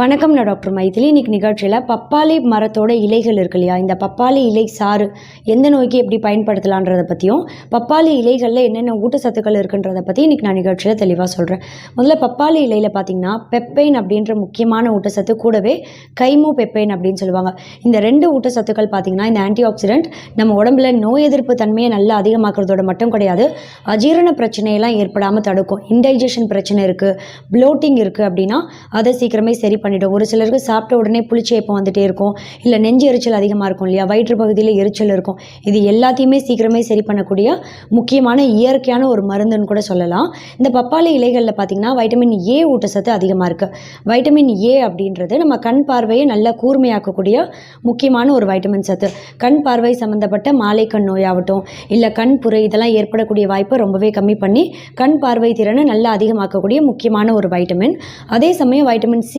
வணக்கம் நான் டாக்டர் மைதிலி. இன்னைக்கு நிகழ்ச்சியில் பப்பாளி மரத்தோட இலைகள் இருக்கு இல்லையா? இந்த பப்பாளி இலை சாறு எந்த நோய்க்கு எப்படி பயன்படுத்தலான்றதை பற்றியும் பப்பாளி இலைகளில் என்னென்ன ஊட்டச்சத்துக்கள் இருக்குன்றதை பற்றி இன்னைக்கு நான் நிகழ்ச்சியில் தெளிவாக சொல்கிறேன் முதல்ல பப்பாளி இலையில் பார்த்தீங்கன்னா பெப்பைன் அப்படின்ற முக்கியமான ஊட்டச்சத்து கூடவே கைமு பெப்பைன் அப்படின்னு சொல்லுவாங்க. இந்த ரெண்டு ஊட்டச்சத்துக்கள் பார்த்தீங்கன்னா இந்த ஆன்டி ஆக்சிடென்ட் நம்ம உடம்புல நோய் எதிர்ப்பு தன்மையை நல்லா அதிகமாக்குறதோட மட்டும் கிடையாது அஜீரண பிரச்சனையெல்லாம் ஏற்படாமல் தடுக்கும். இன்டைஜஷன் பிரச்சனை இருக்குது ப்ளோட்டிங் இருக்குது அப்படின்னா அதை சீக்கிரமே சரி பண்ணிவிடும் ஒரு சிலருக்கு சாப்பிட்ட உடனே புளிச்ச ஏப்பம் வந்துட்டே இருக்கும். இல்லை நெஞ்சு எரிச்சல் அதிகமாக இருக்கும் இல்லையா? வயிற்று பகுதியில் எரிச்சல் இருக்கும். இது எல்லாத்தையுமே சீக்கிரமே சரி பண்ணக்கூடிய முக்கியமான இயற்கையான ஒரு மருந்துன்னு கூட சொல்லலாம். இந்த பப்பாளி இலைகளில் பார்த்தீங்கன்னா வைட்டமின் ஏ ஊட்டச்சத்து அதிகமாக இருக்குது வைட்டமின் ஏ அப்படின்றது நம்ம கண் பார்வையை நல்லா கூர்மையாக்கக்கூடிய முக்கியமான ஒரு வைட்டமின் சத்து. கண் பார்வை சம்மந்தப்பட்ட மாலை கண் நோயாகட்டும் இல்லை கண் புரை இதெல்லாம் ஏற்படக்கூடிய வாய்ப்பை ரொம்பவே கம்மி பண்ணி கண் பார்வை திறனை நல்லா அதிகமாக்கக்கூடிய முக்கியமான ஒரு வைட்டமின். அதே சமயம் வைட்டமின் சி